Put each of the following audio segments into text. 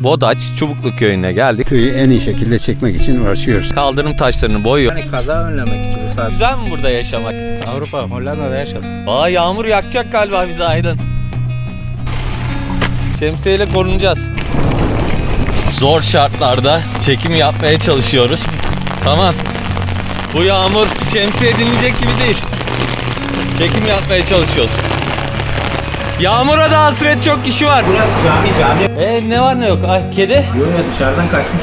Bodaç Çubuklu köyüne geldik. Köyü en iyi şekilde çekmek için uğraşıyoruz. Kaldırım taşlarını boyuyor. Hani kaza önlemek için bu saat. Güzel mi burada yaşamak? Avrupa, Hollanda'da yaşadım. Aa yağmur yakacak galiba bizi Aydın. Şemsiyeyle korunacağız. Zor şartlarda çekim yapmaya çalışıyoruz. Tamam. Bu yağmur şemsiye dinleyecek gibi değil. Çekim yapmaya çalışıyoruz. Yağmura da hasret çok kişi var. Burası cami cami. E ne var ne yok? Ay kedi. Yok ya dışarıdan kaçmış.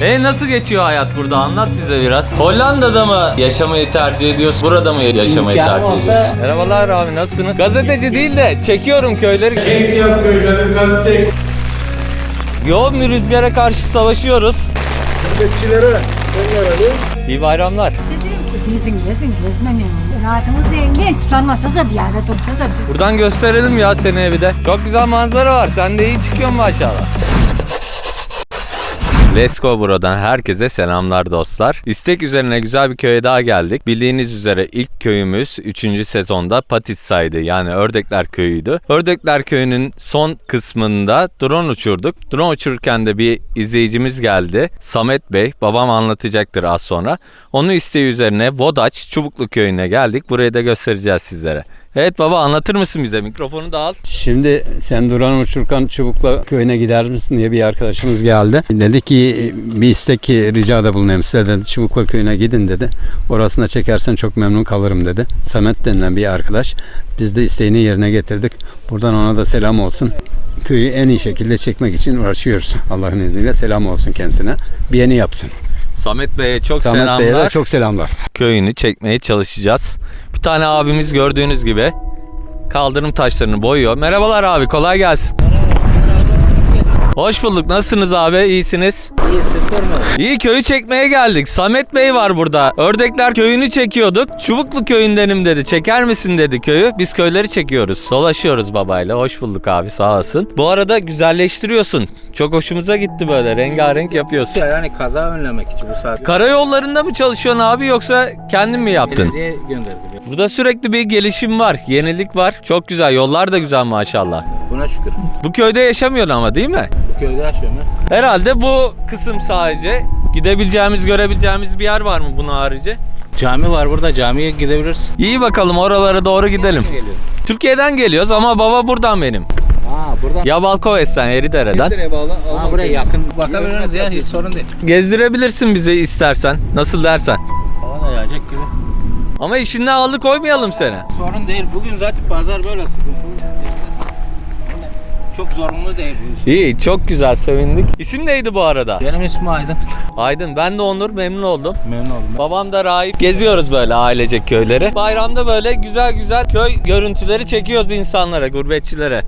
E nasıl geçiyor hayat burada? Anlat bize biraz. Hollanda'da mı yaşamayı tercih ediyorsun? Burada mı yaşamayı İmkanı tercih olsa- ediyorsun? Merhabalar abi nasılsınız? Gazeteci değil de çekiyorum köyleri. Keyif yapıyorlar, gazete Yoğun bir rüzgara karşı savaşıyoruz. İyi bayramlar. Sizin sizin gezin gezmenin rahatınız zengin. Tutanmasa da bir yerde dursa Buradan gösterelim ya seneye bir de. Çok güzel manzara var. Sen de iyi çıkıyorsun maşallah. Let's buradan herkese selamlar dostlar. İstek üzerine güzel bir köye daha geldik. Bildiğiniz üzere ilk köyümüz 3. sezonda Patissa'ydı. Yani Ördekler Köyü'ydü. Ördekler Köyü'nün son kısmında drone uçurduk. Drone uçururken de bir izleyicimiz geldi. Samet Bey, babam anlatacaktır az sonra. Onun isteği üzerine Vodaç Çubuklu Köyü'ne geldik. Burayı da göstereceğiz sizlere. Evet baba anlatır mısın bize? Mikrofonu da al. Şimdi sen Duran Uçurkan Çubukla köyüne gider misin diye bir arkadaşımız geldi. Dedi ki bir istek ki ricada bulunayım size dedi. Çubukla köyüne gidin dedi. Orasında çekersen çok memnun kalırım dedi. Samet denilen bir arkadaş. Biz de isteğini yerine getirdik. Buradan ona da selam olsun. Köyü en iyi şekilde çekmek için uğraşıyoruz. Allah'ın izniyle selam olsun kendisine. Bir yeni yapsın. Samet Bey'e çok Samet selamlar. Bey'e de çok selamlar. Köyünü çekmeye çalışacağız. Bir tane abimiz gördüğünüz gibi kaldırım taşlarını boyuyor. Merhabalar abi kolay gelsin. Hoş bulduk. Nasılsınız abi? İyisiniz? İyi siz sormayın. İyi köyü çekmeye geldik. Samet Bey var burada. Ördekler köyünü çekiyorduk. Çubuklu köyündenim dedi. Çeker misin dedi köyü. Biz köyleri çekiyoruz. Dolaşıyoruz babayla. Hoş bulduk abi sağ olasın. Bu arada güzelleştiriyorsun. Çok hoşumuza gitti böyle. Rengarenk yapıyorsun. Yani kaza önlemek için bu saat. Karayollarında mı çalışıyorsun abi yoksa kendin mi yaptın? Belediye gönderdi. beni. Burada sürekli bir gelişim var, yenilik var. Çok güzel, yollar da güzel maşallah. Buna şükür. Bu köyde yaşamıyorsun ama değil mi? Bu köyde yaşıyorum ben. Herhalde bu kısım sadece. Gidebileceğimiz, görebileceğimiz bir yer var mı bunun harici? Cami var burada camiye gidebiliriz. İyi bakalım oralara doğru gidelim. Türkiye'den geliyoruz ama baba buradan benim. Ha buradan. Yabalkoves'ten, Eridere'den. Ha buraya yakın. Bakabiliriz ya hiç sorun değil. Gezdirebilirsin bizi istersen. Nasıl dersen. Hava da yağacak gibi. Ama işinden alı koymayalım seni. Sorun değil. Bugün zaten pazar böyle sıkıntı. Çok zorunlu değil bu iş. İyi, çok güzel, sevindik. İsim neydi bu arada? Benim ismim Aydın. Aydın, ben de Onur, memnun oldum. Memnun oldum. Babam da rahip. Geziyoruz böyle ailecek köyleri. Bayramda böyle güzel güzel köy görüntüleri çekiyoruz insanlara, gurbetçilere.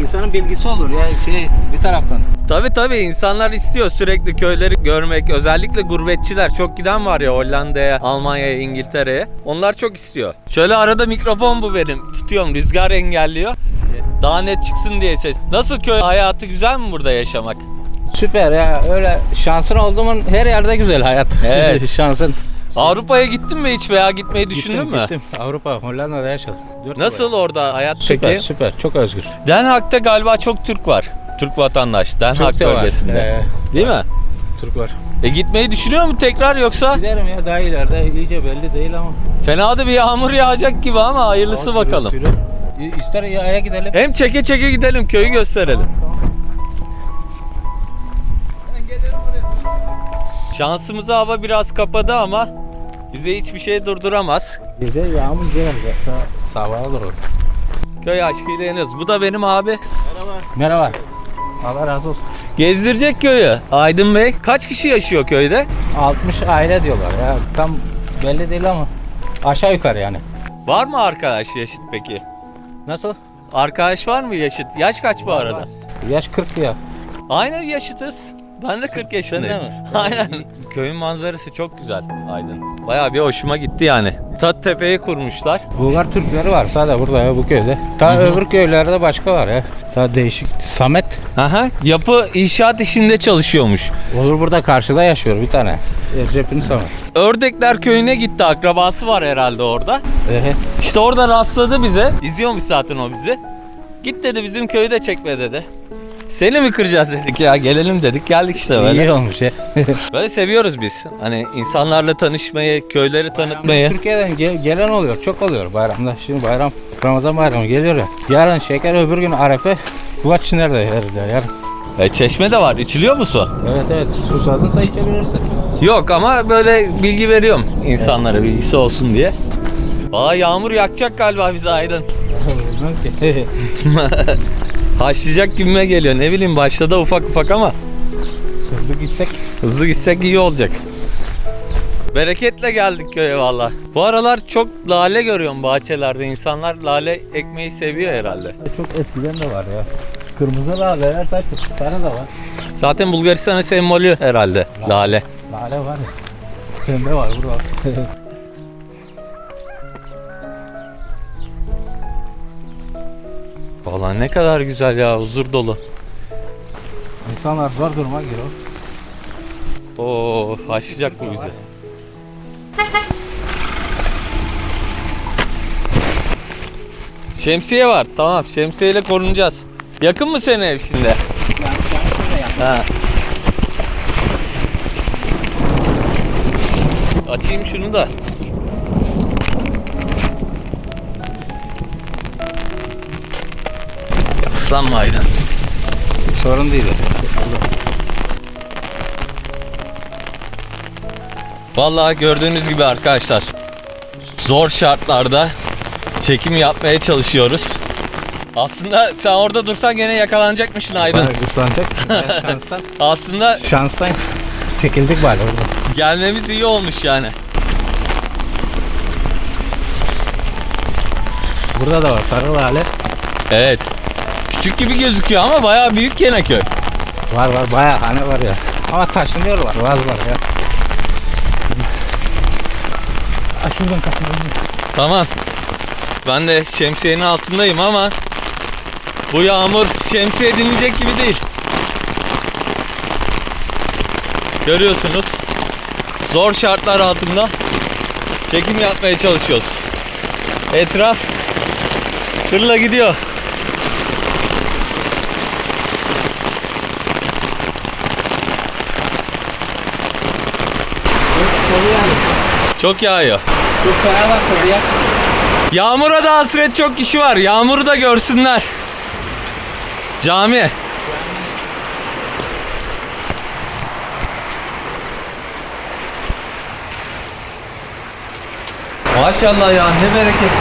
İnsanın bilgisi olur ya şey bir taraftan. Tabi tabi insanlar istiyor sürekli köyleri görmek. Özellikle gurbetçiler çok giden var ya Hollanda'ya, Almanya'ya, İngiltere'ye. Onlar çok istiyor. Şöyle arada mikrofon bu benim. Tutuyorum rüzgar engelliyor. Daha net çıksın diye ses. Nasıl köy hayatı güzel mi burada yaşamak? Süper ya öyle şansın olduğumun her yerde güzel hayat. Evet. şansın. Avrupa'ya gittin mi hiç veya gitmeyi düşündün Gittim, mü? Gittim. Avrupa, Hollanda'da yaşadım. Dört Nasıl yıl. orada hayat Süper, peki? süper. Çok özgür. Den Haag'ta galiba çok Türk var. Türk vatandaş. Den Haag var. bölgesinde. Ee, Değil mi? Türk var. E gitmeyi düşünüyor mu tekrar yoksa? Giderim ya daha ileride iyice belli değil ama. Fena da bir yağmur yağacak gibi ama hayırlısı bakalım. İ- İster yaya gidelim. Hem çeke çeke gidelim köyü gösterelim. Şansımıza hava biraz kapadı ama bize hiçbir şey durduramaz. Gece yağmur gelir. Sabah olur. Köy aşkıyla yanıyoruz. Bu da benim abi. Merhaba. Allah razı olsun. Gezdirecek köyü. Aydın Bey. Kaç kişi yaşıyor köyde? 60 aile diyorlar ya. Tam belli değil ama. Aşağı yukarı yani. Var mı arkadaş yaşıt peki? Nasıl? Arkadaş var mı yaşıt? Yaş kaç bu arada? Yaş 40 ya. Aynen yaşıtız. Ben de 40 yaşındayım. de mi? Aynen. Köyün manzarası çok güzel Aydın. Bayağı bir hoşuma gitti yani. Tat tepeyi kurmuşlar. Bulgar Türkleri var sadece burada ya bu köyde. Ta öbür köylerde başka var ya. Ta değişik. Samet. Aha, yapı inşaat işinde çalışıyormuş. Olur burada karşıda yaşıyor bir tane. Ercep'in Samet. Ördekler köyüne gitti. Akrabası var herhalde orada. Ehe. İşte orada rastladı bize. İzliyormuş zaten o bizi. Git dedi bizim köyü de çekme dedi. Seni mi kıracağız dedik ya gelelim dedik geldik işte böyle. İyi olmuş ya. Böyle seviyoruz biz. Hani insanlarla tanışmayı, köyleri tanıtmayı. Türkiye'den gel- gelen oluyor. Çok oluyor bayramda. Şimdi bayram, Ramazan bayramı geliyor ya. Yarın şeker öbür gün arefe. Kulaç nerede verirler yarın. E, çeşme de var. İçiliyor mu su? Evet evet susadınsa içebilirsin. Yok ama böyle bilgi veriyorum insanlara bilgisi olsun diye. Valla yağmur yakacak galiba bize Aydın. Bilmem ki. Haşlayacak gibime geliyor. Ne bileyim başladı ufak ufak ama Hızlı gitsek hızlı gitsek iyi olacak. Bereketle geldik köye valla. Bu aralar çok lale görüyorum bahçelerde. İnsanlar lale ekmeği seviyor herhalde. çok eskiden de var ya. Kırmızı laleler taş sarı da var. Zaten Bulgaristan'ın sembolü herhalde lale. Lale var ya. Pembe var burada. Valla ne kadar güzel ya huzur dolu. İnsanlar zor duruma giriyor. Oo haşlayacak bu bizi. Şemsiye var. Tamam şemsiyeyle korunacağız. Yakın mı senin ev şimdi? Ha. Açayım şunu da. Aydın. Sorun değil. Vallahi gördüğünüz gibi arkadaşlar zor şartlarda çekim yapmaya çalışıyoruz. Aslında sen orada dursan gene yakalanacakmışsın Aydın. Ben ıslanacak. Şanstan. Aslında Şanstan çekildik bari orada. gelmemiz iyi olmuş yani. Burada da var sarı lale. Evet. Küçük gibi gözüküyor ama bayağı büyük gene köy. Var var bayağı hane var ya. Ama taşınıyorlar. Vaz var ya. Şuradan kaçın. Tamam. Ben de şemsiyenin altındayım ama bu yağmur şemsiye dinleyecek gibi değil. Görüyorsunuz. Zor şartlar altında çekim yapmaya çalışıyoruz. Etraf hırla gidiyor. Çok yağıyor. Bu kaya bak oraya. Yağmura da hasret çok kişi var. Yağmuru da görsünler. Cami. Maşallah ya ne bereket.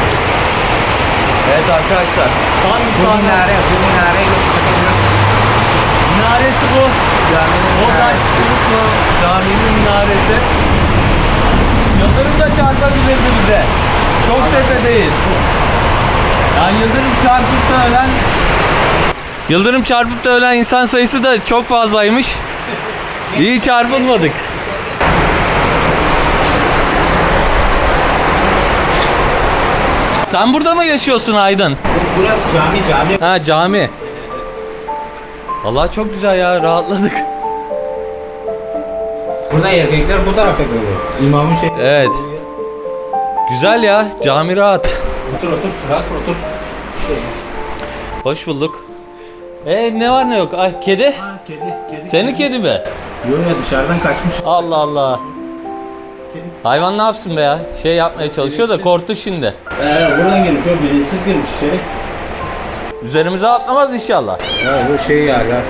Evet arkadaşlar. Tam bir Bu sahne. minare, bu minare Minaresi bu. O da Çubuklu caminin minaresi. Yıldırım da çarpabilirdi bize. Çok tepedeyiz. Yani yıldırım çarpıp da ölen Yıldırım çarpıp da ölen insan sayısı da çok fazlaymış. İyi çarpılmadık. Sen burada mı yaşıyorsun Aydın? Burası cami, cami. Ha cami. Vallahi çok güzel ya rahatladık. Burada erkekler bu tarafa geliyor. İmamın şey. Evet. Güzel ya cami rahat. Otur otur, rahat otur. Hoş bulduk. E ne var ne yok? Ay kedi. Ha, kedi, kedi. Senin kedi mi? Yok ya dışarıdan kaçmış. Allah Allah. Hayvan ne yapsın be ya? Şey yapmaya çalışıyor da korktu şimdi. Ee, buradan gelmiş, o bilinçsiz girmiş içeri. Üzerimize atlamaz inşallah. Ya bu şey ya, ya.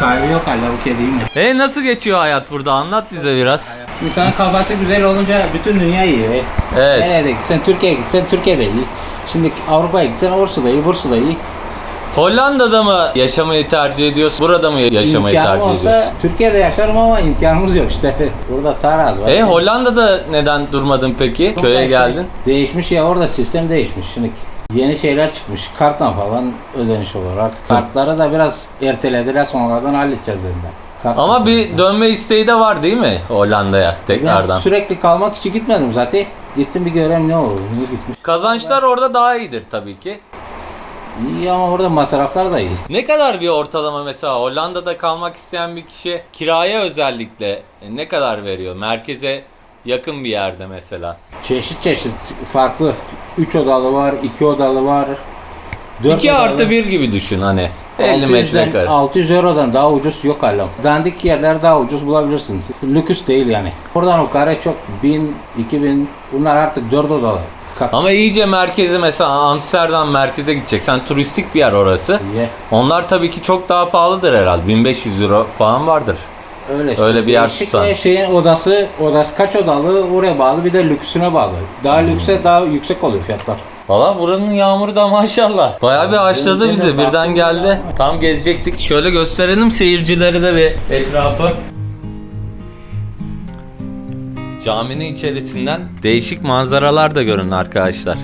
Sahibi yok hala bu kediyi mi? E nasıl geçiyor hayat burada? Anlat bize biraz. İnsanın kafası güzel olunca bütün dünya iyi. E, Evet. Nereye de gitsen, Türkiye'ye gitsen Türkiye'de iyi. Şimdi Avrupa'ya gitsen orası da iyi, burası da iyi. Hollanda'da mı yaşamayı tercih ediyorsun? Burada mı yaşamayı İmkanım tercih olsa ediyorsun? Türkiye'de yaşarım ama imkanımız yok işte. Burada taraz var. E Hollanda'da neden durmadın peki? Köye geldin. Değişmiş ya orada sistem değişmiş şimdi. Yeni şeyler çıkmış. Kartla falan ödeniş olur artık. Kartları da biraz ertelediler sonradan halledeceğiz dediler. Kart Ama bir meselesi. dönme isteği de var değil mi Hollanda'ya ben tekrardan? sürekli kalmak için gitmedim zaten. Gittim bir göreyim ne olur. Niye gitmiş? Kazançlar orada daha iyidir tabii ki. İyi ama orada masraflar da iyi. Ne kadar bir ortalama mesela Hollanda'da kalmak isteyen bir kişi kiraya özellikle ne kadar veriyor? Merkeze yakın bir yerde mesela. Çeşit çeşit farklı. 3 odalı var, 2 odalı var. 4 2 odalı. artı 1 gibi düşün hani. 50 metrekare. 600 eurodan daha ucuz yok hala. Dandik yerler daha ucuz bulabilirsin. Lüküs değil yani. Buradan yukarı çok 1000, 2000 bunlar artık 4 odalı. Kat. Ama iyice merkezi mesela Amsterdam merkeze gideceksen turistik bir yer orası. Ye. Onlar tabii ki çok daha pahalıdır herhalde. 1500 euro falan vardır. Öyle işte. Öyle bir yer tutsan. ve şeyin odası, odası kaç odalı oraya bağlı bir de lüksüne bağlı. Daha lükse daha yüksek oluyor fiyatlar. Valla buranın yağmuru da maşallah. Bayağı bir açladı bizi. Birden geldi. Tam gezecektik. Şöyle gösterelim seyircilere de bir etrafı. Caminin içerisinden değişik manzaralar da görün arkadaşlar.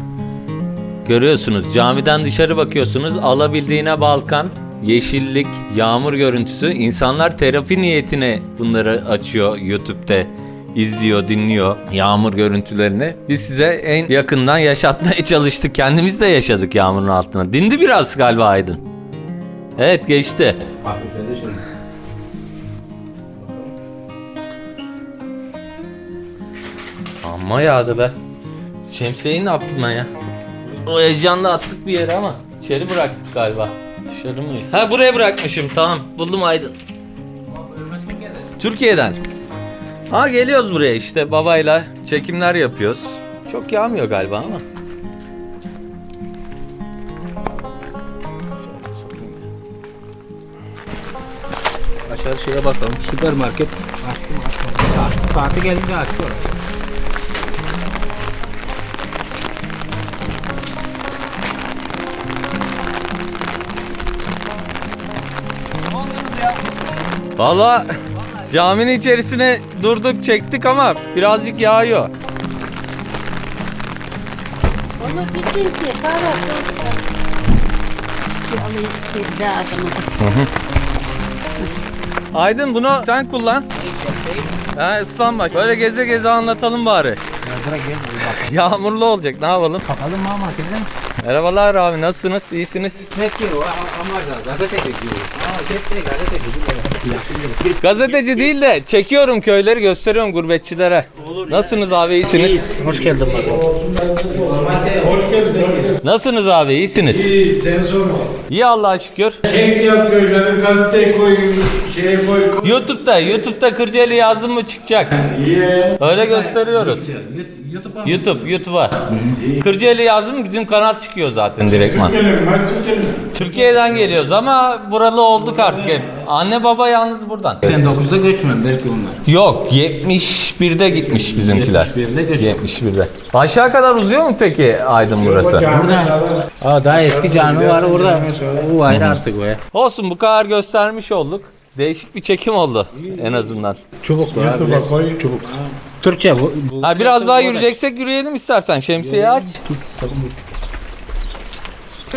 Görüyorsunuz camiden dışarı bakıyorsunuz alabildiğine Balkan, yeşillik, yağmur görüntüsü. İnsanlar terapi niyetine bunları açıyor YouTube'da izliyor, dinliyor yağmur görüntülerini. Biz size en yakından yaşatmaya çalıştık. Kendimiz de yaşadık yağmurun altına. Dindi biraz galiba Aydın. Evet geçti. Amma yağdı be. Şemsiyeyi ne yaptım ben ya? O heyecanla attık bir yere ama içeri bıraktık galiba. Dışarı mı? Ha buraya bırakmışım tamam buldum Aydın. Türkiye'den. Ha geliyoruz buraya işte babayla çekimler yapıyoruz. Çok yağmıyor galiba ama. Aşağı şeye bakalım. Süpermarket açtım açmadım. Saati gelince açıyorum. Valla caminin içerisine durduk çektik ama birazcık yağıyor. Onu bizim ki kahvaltı Şu alayım şey lazım. Aydın bunu sen kullan. Ha ıslanma. Böyle geze geze anlatalım bari. Yağmurlu olacak ne yapalım? Kapalı mı marketten? Merhabalar abi nasılsınız? İyisiniz? Peki o ama gazete çekiyor. Gazete çekiyor. Gazeteci değil de çekiyorum köyleri gösteriyorum gurbetçilere. Nasılsınız abi iyisiniz? Hoş geldin Nasılsınız abi iyisiniz? İyi, sen sorma. İyi Allah'a şükür. Çek yap köyleri, gazete koy, şey koy. koy. YouTube'da, YouTube'da Kırcaeli yazdım mı çıkacak. İyi. Öyle gösteriyoruz. YouTube'a YouTube, YouTube'a. Kırcaeli yazdım bizim kanal çıkıyor zaten direktman. Türkiye'den geliyoruz ama buralı olduk artık hep. Anne baba yalnız buradan. 89'da göçmen belki onlar. Yok 71'de gitmiş bizimkiler. 71'de göç- 71'de. Aşağı kadar uzuyor mu peki Aydın burası? Burada. Aa daha eski cami var orada. O ayrı artık o ya. Olsun bu kadar göstermiş olduk. Değişik bir çekim oldu en azından. Çubuk var. YouTube'a koy. Çubuk. Türkçe bu. bu Ha biraz daha yürüyeceksek yürüyelim istersen. Şemsiyeyi aç.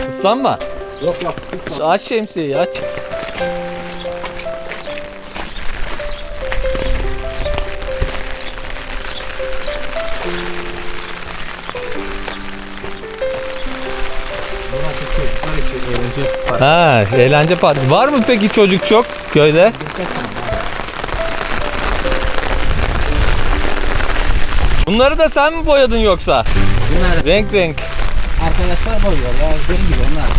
Islanma. Yok yok. Aç şemsiyeyi aç. Ha, eğlence parkı. Var mı peki çocuk çok köyde? Bunları da sen mi boyadın yoksa? Bunlar Renk renk. arkadaşlar boyuyor ya. Benim gibi onlar.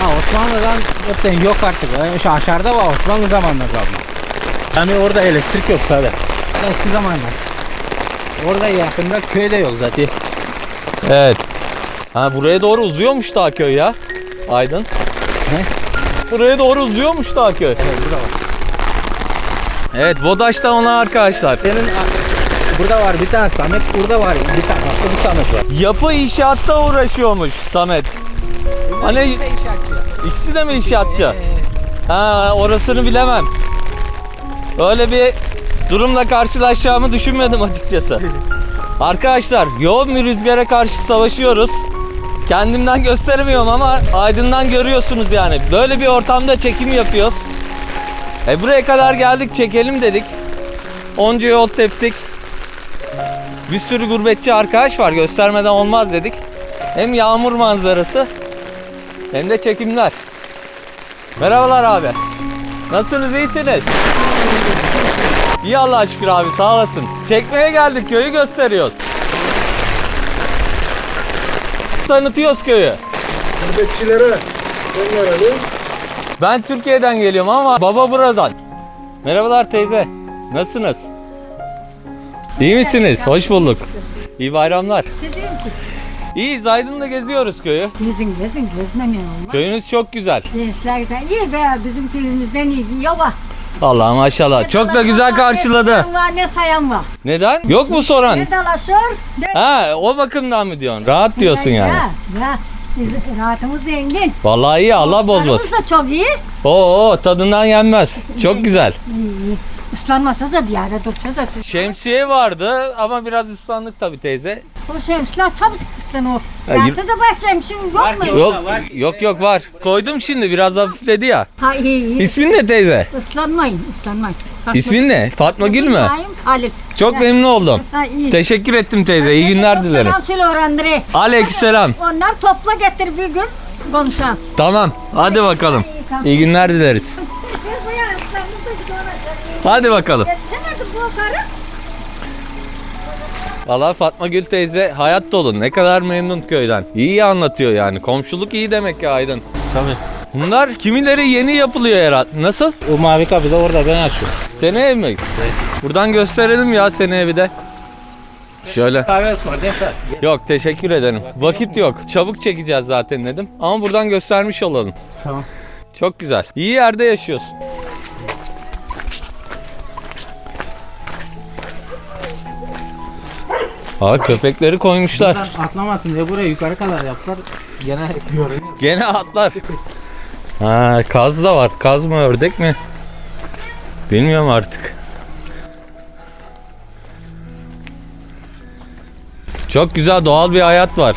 Ha Osmanlı'dan zaten yok artık. Şu aşağıda var Osmanlı zamanında kalma. Yani orada elektrik yok zaten. Eski zamanlar. Orada yakında köyde yok zaten. Evet. Ha buraya doğru uzuyormuş daha köy ya. Aydın. Ne? Buraya doğru uzuyormuş daha köy. Evet burada var. Evet Vodaş da ona arkadaşlar. Senin burada var bir tane Samet burada var bir tane başka bir Samet var. Yapı inşaatta uğraşıyormuş Samet. Hani ikisi de mi inşaatçı? Ha orasını bilemem. Öyle bir durumla karşılaşacağımı düşünmedim açıkçası. Arkadaşlar yoğun bir rüzgara karşı savaşıyoruz. Kendimden gösteremiyorum ama Aydın'dan görüyorsunuz yani. Böyle bir ortamda çekim yapıyoruz. E buraya kadar geldik çekelim dedik. Onca yol teptik. Bir sürü gurbetçi arkadaş var göstermeden olmaz dedik. Hem yağmur manzarası hem de çekimler. Merhabalar abi. Nasılsınız iyisiniz? İyi Allah'a şükür abi sağ olasın. Çekmeye geldik köyü gösteriyoruz. tanıtıyoruz köyü. Gurbetçilere sen nereli? Ben Türkiye'den geliyorum ama baba buradan. Merhabalar teyze. Nasılsınız? İyi misiniz? Hoş bulduk. İyi bayramlar. Siz iyi misiniz? İyiyiz Aydın'da geziyoruz köyü. Gezin gezin gezmen ya. Köyünüz çok güzel. Gençler de iyi be bizim köyümüzden iyi. Yova. Allah maşallah. Çok da güzel karşıladı. Ne var ne sayan var. Neden? Yok mu soran? Ne dalaşır ne Ha o bakımdan mı diyorsun? Rahat diyorsun yani. Ya, ya. Biz rahatımız zengin. Vallahi iyi Allah bozmasın. Da çok iyi. Oo tadından yenmez. Çok güzel. İyi. Islanmasa da bir yerde dursa da. Şemsiye vardı ama biraz ıslandık tabii teyze. O şemsiyeler çabucak ıslanır. Ya, Ya yürü- size bak şemsin yok mu? Yok yok yok var. Koydum şimdi biraz hafifledi ya. Ha iyi iyi. İsmin ne teyze? Islanmayın ıslanmayın. Bak, İsmin ne? Fatma Gül mü? İbrahim Halil. Çok memnun oldum. Ha iyi. Teşekkür ettim teyze. İyi günler Çok dilerim. Selam söyle öğrenleri. Aleykümselam. Onlar topla getir bir gün konuşalım. Tamam. Hadi bakalım. İyi günler dileriz. Hadi bakalım. Yetişemedim bu karı. Valla Fatma Gül teyze hayat dolu. Ne kadar memnun köyden. İyi anlatıyor yani. Komşuluk iyi demek ki Aydın. Tabii. Bunlar kimileri yeni yapılıyor herhalde. Nasıl? O mavi kapı da orada ben açıyorum. Sene ev mi? Buradan gösterelim ya sene evi de. Şöyle. Kahve ısmar defter. Yok teşekkür ederim. Vakit yok. Çabuk çekeceğiz zaten dedim. Ama buradan göstermiş olalım. Tamam. Çok güzel. İyi yerde yaşıyorsun. Aa köpekleri koymuşlar. Buradan atlamasın diye buraya yukarı kadar yaptılar. Gene görünüyor. Gene atlar. Ha kaz da var. Kaz mı ördek mi? Bilmiyorum artık. Çok güzel doğal bir hayat var.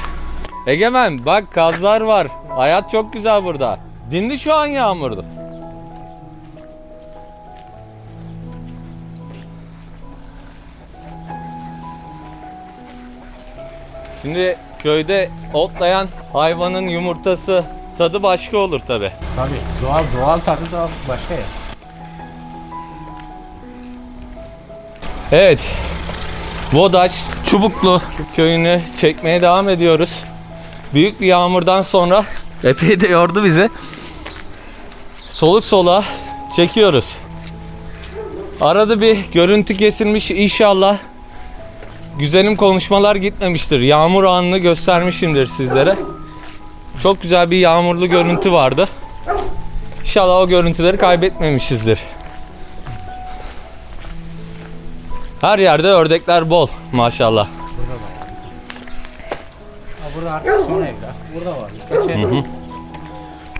Egemen bak kazlar var. Hayat çok güzel burada. Dindi şu an yağmurdu. Şimdi köyde otlayan hayvanın yumurtası tadı başka olur tabi. Tabii. Doğal doğal tadı da başka ya. Evet. Vodaş Çubuklu köyünü çekmeye devam ediyoruz. Büyük bir yağmurdan sonra epey de yordu bizi. Soluk sola çekiyoruz. Arada bir görüntü kesilmiş inşallah. Güzelim konuşmalar gitmemiştir. Yağmur anını göstermişimdir sizlere. Çok güzel bir yağmurlu görüntü vardı. İnşallah o görüntüleri kaybetmemişizdir. Her yerde ördekler bol maşallah. Burada artık son evler. Burada var. Birkaç ev.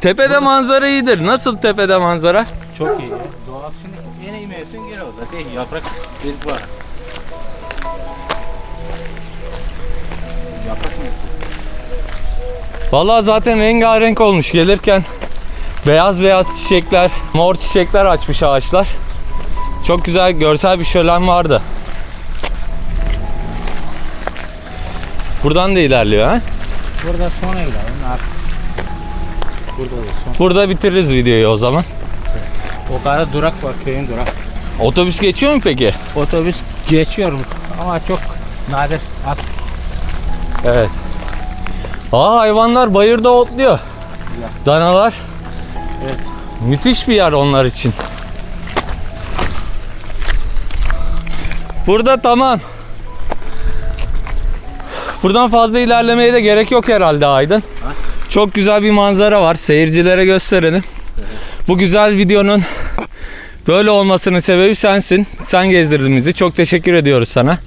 Tepede manzara iyidir. Nasıl tepede manzara? Çok iyi. Doğal şimdi yeni mevsim geri orada değil. Yaprak bir var. Yaprak mevsim. Vallahi zaten rengarenk olmuş gelirken. Beyaz beyaz çiçekler, mor çiçekler açmış ağaçlar. Çok güzel görsel bir şölen vardı. Buradan da ilerliyor ha. Burada son evler. Onun artık. Burada da son. Burada bitiririz videoyu o zaman. O kadar durak var köyün durak. Otobüs geçiyor mu peki? Otobüs geçiyor ama çok nadir. Az. Evet. Aa hayvanlar bayırda otluyor. Danalar. Evet. Müthiş bir yer onlar için. Burada tamam. Buradan fazla ilerlemeye de gerek yok herhalde Aydın. Çok güzel bir manzara var. Seyircilere gösterelim. Bu güzel videonun böyle olmasının sebebi sensin. Sen gezdirdin bizi. Çok teşekkür ediyoruz sana.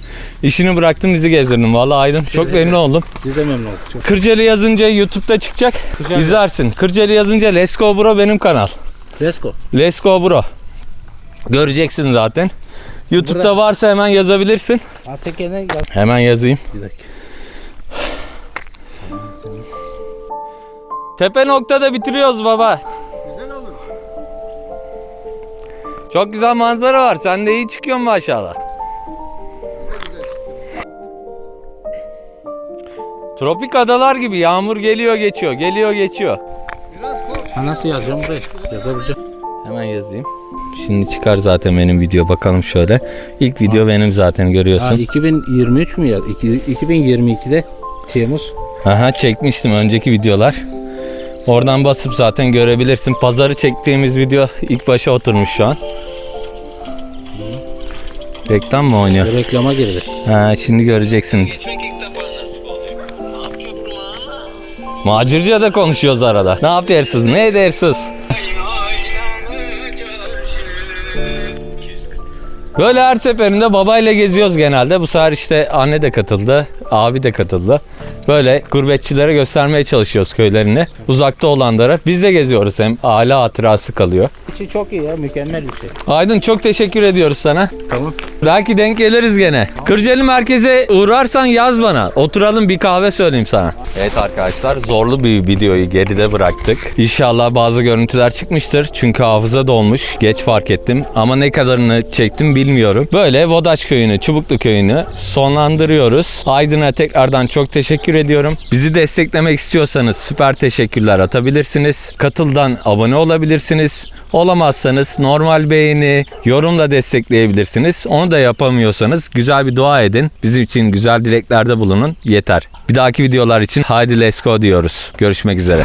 İşini bıraktın bizi gezdirdin. Vallahi Aydın çok memnun oldum. Biz de memnun olduk. Çok. Kırcalı yazınca YouTube'da çıkacak. Güzel. İzlersin. Kırcalı yazınca Let's Go Bro benim kanal. Resko. Let's Go Bro. Göreceksin zaten. YouTube'da Burada- varsa hemen yazabilirsin. Yaz. Hemen yazayım. Bir dakika. Tepe noktada bitiriyoruz baba. Çok güzel manzara var. Sen de iyi çıkıyorsun maşallah. Tropik adalar gibi yağmur geliyor geçiyor, geliyor geçiyor. Ha nasıl yazacağım buraya? Yazabileceğim. Hemen yazayım. Şimdi çıkar zaten benim video bakalım şöyle. İlk video benim zaten Ha, görüyorsun. 2023 mü ya? İki- 2022'de Temmuz. Aha çekmiştim önceki videolar. Oradan basıp zaten görebilirsin. Pazarı çektiğimiz video ilk başa oturmuş şu an. Reklam mı oynuyor? Reklama girdi. Ha, şimdi göreceksin. Macirce de konuşuyoruz arada. Ne yapıyorsunuz? Ne edersiniz? Böyle her seferinde babayla geziyoruz genelde. Bu sefer işte anne de katıldı, abi de katıldı. Böyle gurbetçilere göstermeye çalışıyoruz köylerini. Uzakta olanlara. Biz de geziyoruz hem aile hatırası kalıyor. İçi çok iyi ya mükemmel bir şey. Aydın çok teşekkür ediyoruz sana. Tamam. Belki denk geliriz gene. Kırcalı merkeze uğrarsan yaz bana. Oturalım bir kahve söyleyeyim sana. Evet arkadaşlar zorlu bir videoyu geride bıraktık. İnşallah bazı görüntüler çıkmıştır. Çünkü hafıza dolmuş. Geç fark ettim. Ama ne kadarını çektim bilmiyorum. Böyle Vodaç köyünü, Çubuklu köyünü sonlandırıyoruz. Aydın'a tekrardan çok teşekkür ediyorum. Bizi desteklemek istiyorsanız süper teşekkürler atabilirsiniz. Katıldan abone olabilirsiniz. Olamazsanız normal beğeni, yorumla destekleyebilirsiniz. Onu da yapamıyorsanız güzel bir dua edin. Bizim için güzel dileklerde bulunun. Yeter. Bir dahaki videolar için haydi let's go diyoruz. Görüşmek üzere.